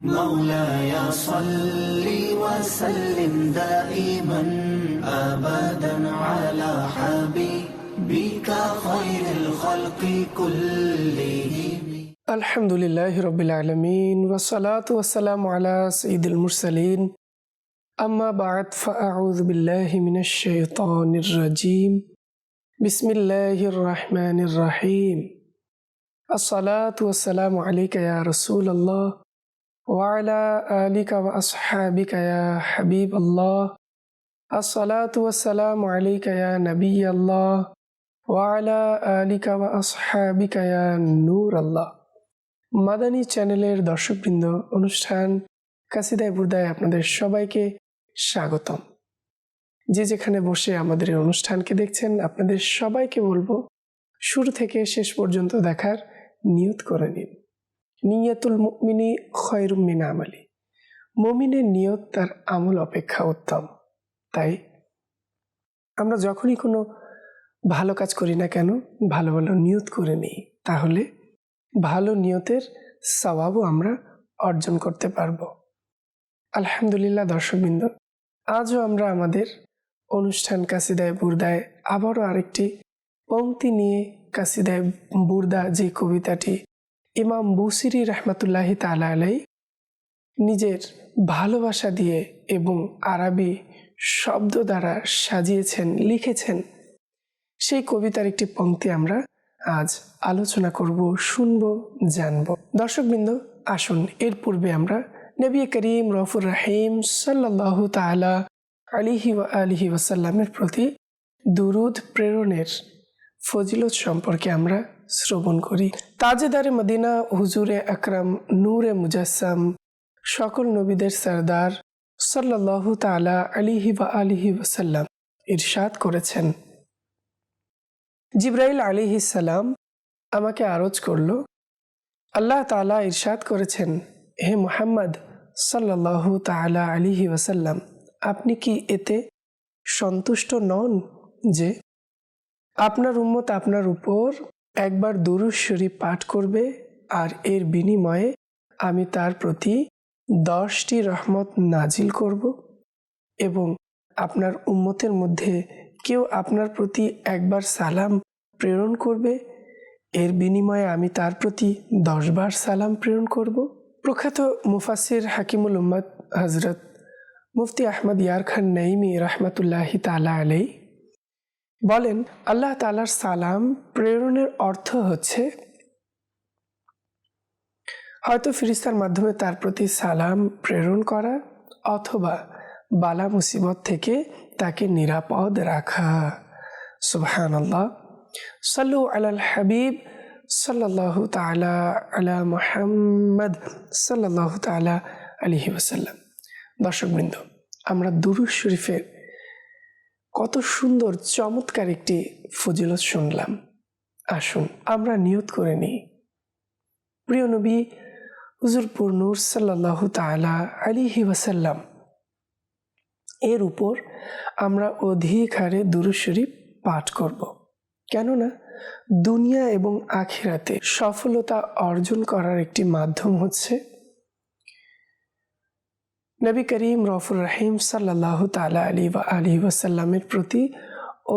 مولاي صل وسلم دائما ابدا على حبيبك خير الخلق كلهم. الحمد لله رب العالمين والصلاة والسلام على سيد المرسلين. أما بعد فأعوذ بالله من الشيطان الرجيم. بسم الله الرحمن الرحيم. الصلاة والسلام عليك يا رسول الله. ওয়ালা আলিকা আসহাবিকা ইয়া হাবিব আল্লাহ আসসালাতু ওয়াসসালামু আলাইকা ইয়া নবী আল্লাহ ওয়ালা আলিকা আসহাবিকা ইয়া নূর আল্লাহ মাদানী চ্যানেলের দর্শকবৃন্দ, অনুষ্ঠান কাসিদায় বুদায় আপনাদের সবাইকে স্বাগতম। যে যেখানে বসে আমাদের এই অনুষ্ঠানকে দেখছেন, আপনাদের সবাইকে বলব, শুরু থেকে শেষ পর্যন্ত দেখার নিয়ত করে নিন। নিয়াতুল মুমিনি খয়রুম মিন আমালি। মমিনের নিয়ত তার আমল অপেক্ষা উত্তম। তাই আমরা যখনই কোনো ভালো কাজ করি না কেন, ভালো ভালো নিয়ত করে নিই, তাহলে ভালো নিয়তের সওয়াবও আমরা অর্জন করতে পারব। আলহামদুলিল্লাহ দর্শকবৃন্দ, আজও আমরা আমাদের অনুষ্ঠান কাসিদায় বুরদায় আবারও আরেকটি পংক্তি নিয়ে কাসিদায় বুরদা যে কবিতাটি ইমাম বুসিরি রহমতুল্লাহি তালা আলাই নিজের ভালোবাসা দিয়ে এবং আরবি শব্দ দ্বারা সাজিয়েছেন, লিখেছেন। সেই কবিতার একটি পংক্তি আমরা আজ আলোচনা করব, শুনব, জানব। দর্শকবৃন্দ, আসুন, এর পূর্বে আমরা নবী করিম রফুর রাহিম সাল্লাহ তালা আলিহি ওয়া আলিহি ওয়াসাল্লামের প্রতি দুরুদ প্রেরণের ফজিলত সম্পর্কে আমরা শ্রবণ করি। তাজেদারে মদিনা, হুজুরে আকরাম, নূরে মুজাসসাম, সকল নবীদের সরদার সাল্লাহ তালা আলিহি ওয়া আলিহি ওয়াসাল্লাম ইরশাদ করেছেন। জিব্রাইল আলিহি সালাম আমাকে আরজ করল, আল্লাহ তালা ইরশাদ করেছেন, হে মোহাম্মদ সাল্লাহ তালা আলিহি ওসাল্লাম আপনি কি এতে সন্তুষ্ট নন যে আপনার উম্মত আপনার উপর একবার দুরুজ শরীফ পাঠ করবে আর এর বিনিময়ে আমি তার প্রতি দশটি রহমত নাজিল করব এবং আপনার উম্মতের মধ্যে কেউ আপনার প্রতি একবার সালাম প্রেরণ করবে। এর বিনিময়ে আমি তার প্রতি দশবার সালাম প্রেরণ করব। প্রখ্যাত মুফাসির হাকিমুল উম্মদ হজরত মুফতি আহমদ ইয়ার খান নাইমি রহমতুল্লাহি তালা আলাই বলেন, আল্লাহ তালার সালাম প্রেরণের অর্থ হচ্ছে হয়তো ফিরিস্তার মাধ্যমে তার প্রতি সালাম প্রেরণ করা অথবা বালা মুসিবত থেকে তাকে নিরাপদ রাখা। সুবহান আল্লাহ সাল্লু আলাল হাবিব সাল্লাহ তালা আলা মোহাম্মদ সাল্লাহ তালা আলহি ওসাল্লাম দর্শকবৃন্দ, আমরা দুরুজ শরীফের কত সুন্দর, চমৎকার একটি ফজিলত শুনলাম। আসুন, আমরা নিয়ত করে নিই। প্রিয় নবী হুজুর পূর্ণুর সাল্লাহ তালা আলিহি ওয়াসাল্লাম, এর উপর আমরা অধিক হারে দুরুজ শরীফ পাঠ করব। কেননা, দুনিয়া এবং আখিরাতে সফলতা অর্জন করার একটি মাধ্যম হচ্ছে নবী করিম রফুর রাহিম সাল্লাহ তালা আলী বা আলী ওয়াসাল্লামের প্রতি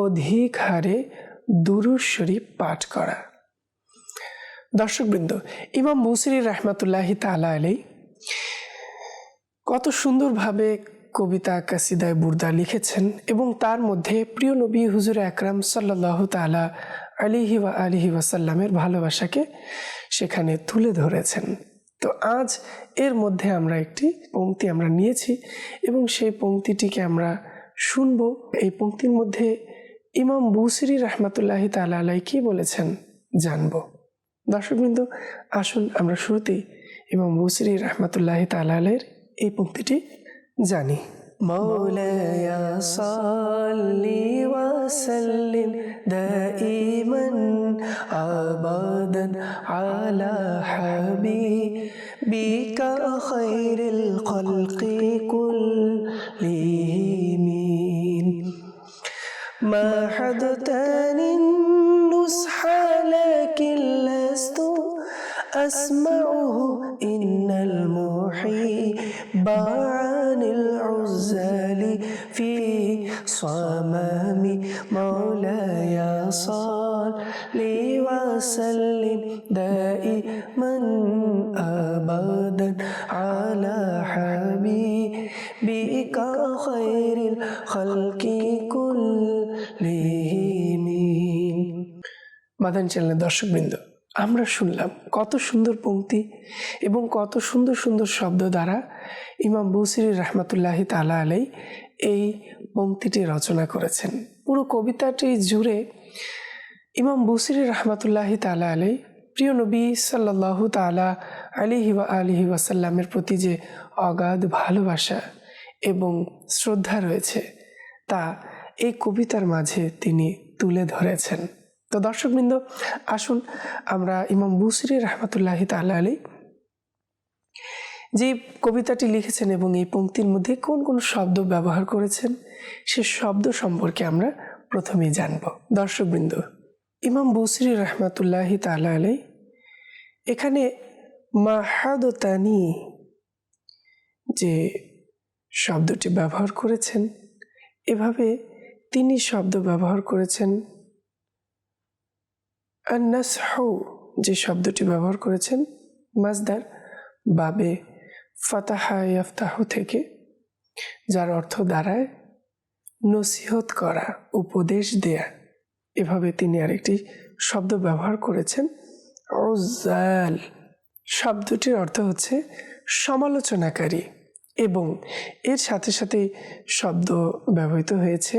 অধিক হারে দুরুজ শরীফ পাঠ করা। দর্শকবৃন্দ, ইমাম মুসরি রহমতুল্লাহি তালা আলী কত সুন্দরভাবে কবিতা কাসিদায় বুর্দা লিখেছেন এবং তার মধ্যে প্রিয় নবী হুজুর আকরাম সাল্লাহ তালা আলিহি ওয়া আলিহি ওয়াসাল্লামের ভালোবাসাকে সেখানে তুলে ধরেছেন। তো আজ এর মধ্যে আমরা একটি পংক্তি আমরা নিয়েছি এবং সেই পংক্তিটিকে আমরা শুনব। এই পংক্তির মধ্যে ইমাম বুসিরি রহমাতুল্লাহ তালা আলাই কি বলেছেন জানব। দর্শকবৃন্দ, আসুন আমরা শুরুতেই ইমাম বুসরি রহমাতুল্লাহ তালা এই পংক্তিটি জানি। مولاي صل وسلم دائما ابدا على حبيبك خير الخلق كلهم. ما حدثني النصح لكن لست أسمعه. صمام مولاي صل وسلم دائما أبدا على حبيبك خير الخلق كلهم মাদান চ্যানেলের দর্শকবৃন্দ আমরা শুনলাম কত সুন্দর পংক্তি এবং কত সুন্দর সুন্দর শব্দ দ্বারা ইমাম বৌসির রহমতুল্লাহি তালা আলাই এই পংক্তিটি রচনা করেছেন। পুরো কবিতাটি জুড়ে ইমাম বসির রহমতুল্লাহি তালা আলাই প্রিয় নবী সাল্লাহ তালা আলিহি ওয়া আলিহি ওয়াসাল্লামের প্রতি যে অগাধ ভালোবাসা এবং শ্রদ্ধা রয়েছে, তা এই কবিতার মাঝে তিনি তুলে ধরেছেন। তো দর্শকবৃন্দ, আসুন আমরা ইমাম বুসরি রহমতুল্লাহি তাল্লা আলী যে কবিতাটি লিখেছেন এবং এই পঙ্ক্তির মধ্যে কোন কোন শব্দ ব্যবহার করেছেন, সে শব্দ সম্পর্কে আমরা প্রথমেই জানব। দর্শকবৃন্দ, ইমাম বুসরি রহমাতুল্লাহি তালা আলাই এখানে মাহাদতানি যে শব্দটি ব্যবহার করেছেন, এভাবে তিনি শব্দ ব্যবহার করেছেন। আন্নাসহু যে শব্দটি ব্যবহার করেছেন মাজদার বাবে ফাতাহা থেকে, যার অর্থ দাঁড়ায়, নসিহত করা, উপদেশ দেয়া। এভাবে তিনি আরেকটি শব্দ ব্যবহার করেছেন ওজাল শব্দটির অর্থ হচ্ছে সমালোচনাকারী এবং এর সাথে সাথে শব্দ ব্যবহৃত হয়েছে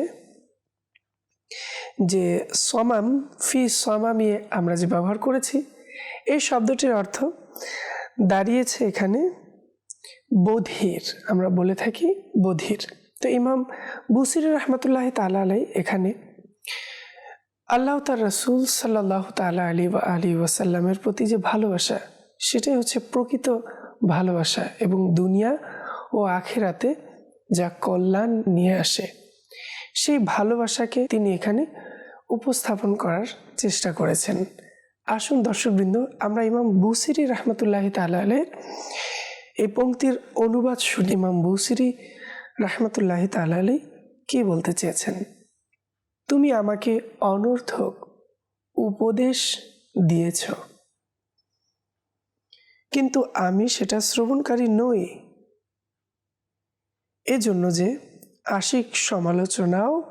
যে সমাম, ফি সমামিয়ে আমরা যে ব্যবহার করেছি, এই শব্দটির অর্থ দাঁড়িয়েছে এখানে বধির, আমরা বলে থাকি বধির। তো ইমাম বুসির রহমতুল্লাহ তালা আলাই এখানে আল্লাহ তার রসুল সাল্লাহ তালা আলী বা আলী ওয়াসাল্লামের প্রতি যে ভালোবাসা, সেটাই হচ্ছে প্রকৃত ভালোবাসা এবং দুনিয়া ও আখেরাতে যা কল্যাণ নিয়ে আসে, সেই ভালোবাসাকে তিনি এখানে উপস্থাপন করার চেষ্টা করেছেন। আসুন দর্শকবৃন্দ, আমরা ইমাম বুসিরি রহমতুল্লাহ তালের এই পঙ্ক্তির অনুবাদ শুনি ইমাম বুসিরি রহমতুল্লাহ তালালি কি বলতে চেয়েছেন? তুমি আমাকে অনর্থক উপদেশ দিয়েছ। কিন্তু আমি সেটা শ্রবণকারী নই। এজন্য যে আশিক সমালোচনাও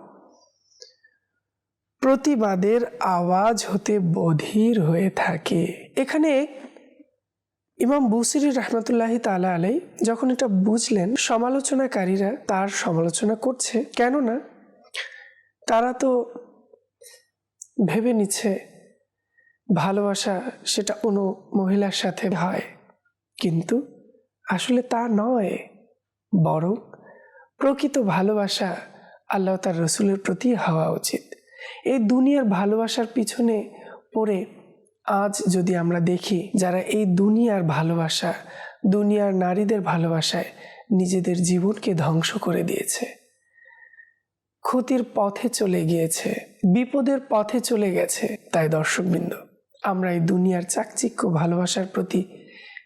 প্রতিবাদের আওয়াজ হতে বধির হয়ে থাকে। এখানে ইমাম বুসিরি রহমতুল্লাহ তালা আলাই যখন এটা বুঝলেন, সমালোচনাকারীরা তার সমালোচনা করছে। কেননা তারা তো ভেবে নিচ্ছে ভালোবাসা সেটা কোনো মহিলার সাথে হয়। কিন্তু আসলে তা নয়, বরং প্রকৃত ভালোবাসা আল্লাহ তার রসুলের প্রতি হওয়া উচিত। এই দুনিয়ার ভালোবাসার পিছনে পড়ে আজ যদি আমরা দেখি যারা এই দুনিয়ার ভালোবাসা, দুনিয়ার নারীদের ভালোবাসায় নিজেদের জীবনকে ধ্বংস করে দিয়েছে। ক্ষতির পথে চলে গিয়েছে, বিপদের পথে চলে গেছে। তাই দর্শকবৃন্দ, আমরা এই দুনিয়ার চাকচিক্য ভালোবাসার প্রতি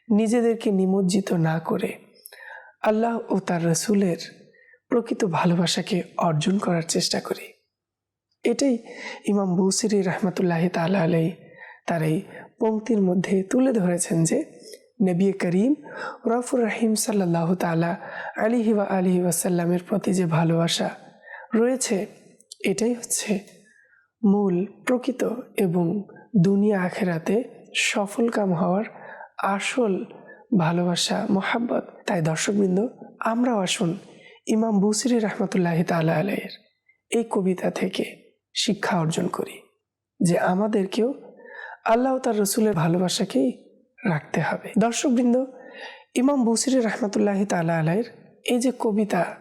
নিজেদেরকে নিমজ্জিত না করে আল্লাহ ও তার রসুলের প্রকৃত ভালোবাসাকে অর্জন করার চেষ্টা করি। এটাই ইমাম বৌসিরি রহমতুল্লাহ তালা আলাই তার এই পঙ্ক্তির মধ্যে তুলে ধরেছেন যে নবী করিম রফুর রাহিম সাল্লাহ তালা আলিহি ওয়া আলিহি ওয়াসাল্লামের প্রতি যে ভালোবাসা রয়েছে, এটাই হচ্ছে মূল প্রকৃত এবং দুনিয়া আখেরাতে সফল কাম হওয়ার আসল ভালোবাসা, মোহাব্বত। তাই দর্শকবৃন্দ, আমরাও আসুন ইমাম বুসিরি রহমতুল্লাহ তালা আলাইয়ের এই কবিতা থেকে শিক্ষা অর্জন করি যে আমাদেরকেও আল্লাহ তার রসুলের ভালোবাসাকেই রাখতে হবে। দর্শকবৃন্দ, ইমাম বুসিরি রহমতুল্লাহ তালা আলাইয়ের এই যে কবিতা,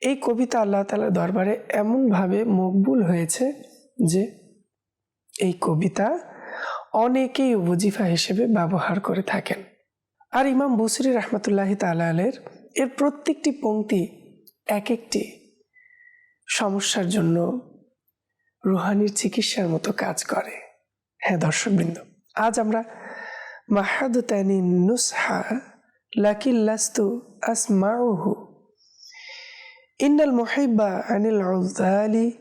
এই কবিতা আল্লাহ তালার দরবারে এমনভাবে মকবুল হয়েছে যে এই কবিতা অনেকেই ওজিফা হিসেবে ব্যবহার করে থাকেন। আর ইমাম বুসরি রহমতুল্লাহ তালের এর প্রত্যেকটি পংক্তি এক একটি সমস্যার জন্য রুহানির চিকিৎসার মতো কাজ করে। হ্যাঁ দর্শকবৃন্দ, আজ আমরা মাহাদুতানি নুসহা লাকিন লাস্তু আসমাউহু। ইন্নাল মুহিব্বা আনিল উজালি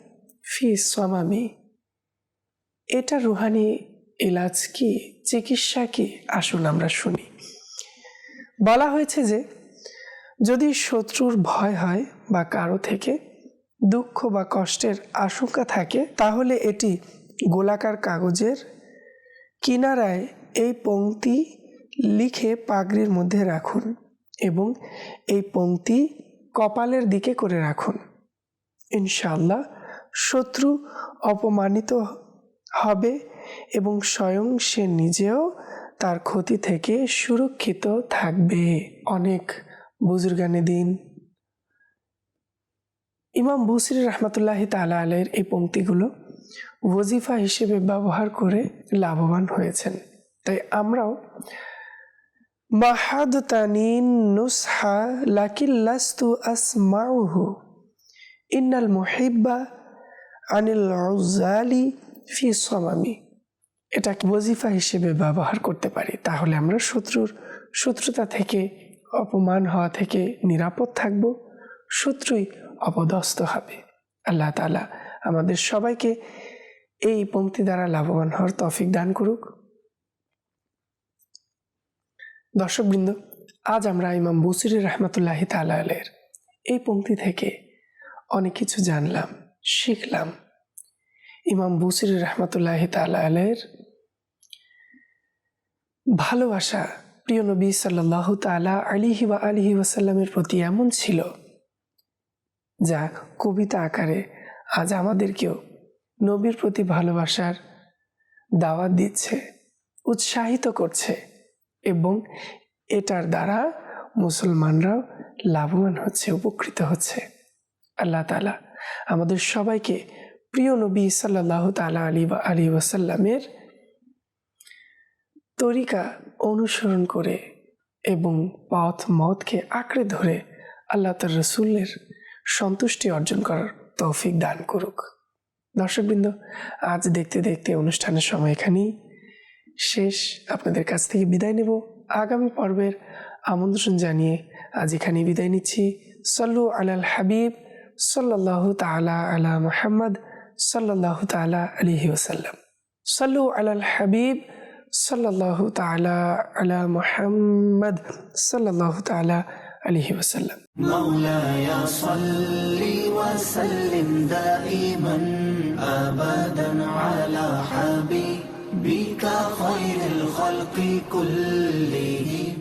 ফি সামামি। এটা রুহানি ইলাজ কি, চিকিৎসা কি? আসুন আমরা শুনি। বলা হয়েছে যে, যদি শত্রুর ভয় হয় বা কারও থেকে দুঃখ বা কষ্টের আশঙ্কা থাকে, তাহলে এটি গোলাকার কাগজের কিনারায় এই পংক্তি লিখে পাগড়ির মধ্যে রাখুন এবং এই পংক্তি কপালের দিকে করে রাখুন। ইনশাল্লাহ শত্রু অপমানিত হবে এবং স্বয়ং সে নিজেও তার ক্ষতি থেকে সুরক্ষিত থাকবে। অনেক বুজুর্গানি দিন। ইমাম বুসির রহমতুল্লাহ তালা আলের এই পংক্তিগুলো ওজিফা হিসেবে ব্যবহার করে লাভবান হয়েছেন। তাই আমরাও মাহাদ তানিন নুসহা লাকিল্লাস্তু আসমাউহু, ইন্নাল মুহিব্বা আনিল উজালি ফি সমামি। এটা ওজিফা হিসেবে ব্যবহার করতে পারি, তাহলে আমরা শত্রুর, শত্রুতা থেকে অপমান হওয়া থেকে নিরাপদ থাকব, শত্রুই অপদস্থ হবে। আল্লাহ তালা আমাদের সবাইকে এই পঙ্ক্তি দ্বারা লাভবান হওয়ার তফিক দান করুক। দর্শকবৃন্দ, আজ আমরা ইমাম বসির রহমতুল্লাহি তালের এই পংক্তি থেকে অনেক কিছু জানলাম, শিখলাম। ইমাম বসির রহমতুল্লাহ তালের ভালোবাসা প্রিয় নবী সাল্লাহ তালা আলিহি বা আলিহি ওয়াসাল্লামের প্রতি এমন ছিল, যা কবিতা আকারে আজ আমাদেরকেও নবীর প্রতি ভালোবাসার দাওয়াত দিচ্ছে, উৎসাহিত করছে এবং এটার দ্বারা মুসলমানরাও লাভবান হচ্ছে, উপকৃত হচ্ছে। আল্লাহ তালা আমাদের সবাইকে প্রিয় নবী সাল্লাহ তালা আলী বা আলী ওয়াসাল্লামের তরিকা অনুসরণ করে এবং পথ মতকে আঁকড়ে ধরে আল্লাহ তার রসুলের সন্তুষ্টি অর্জন করার তৌফিক দান করুক। দর্শকবৃন্দ আজ দেখতে দেখতে অনুষ্ঠানের সময় এখানেই শেষ আপনাদের কাছ থেকে বিদায় নেব আগামী পর্বের আমন্ত্রণ জানিয়ে আজ এখানে বিদায় নিচ্ছি সল্লু আলাল হাবিব সাল্লাহ তালা আলা মুহাম্মদ সাল্লাহ তালা আলিহি ওসাল্লাম সল্লু আলাল হাবিব সাল্লাহ তালা আলা মুহাম্মদ সাল্লাহ তালা আলিহি ওসাল্লাম مولاي صل وسلم دائما ابدا على حبيبك خير الخلق كلهم.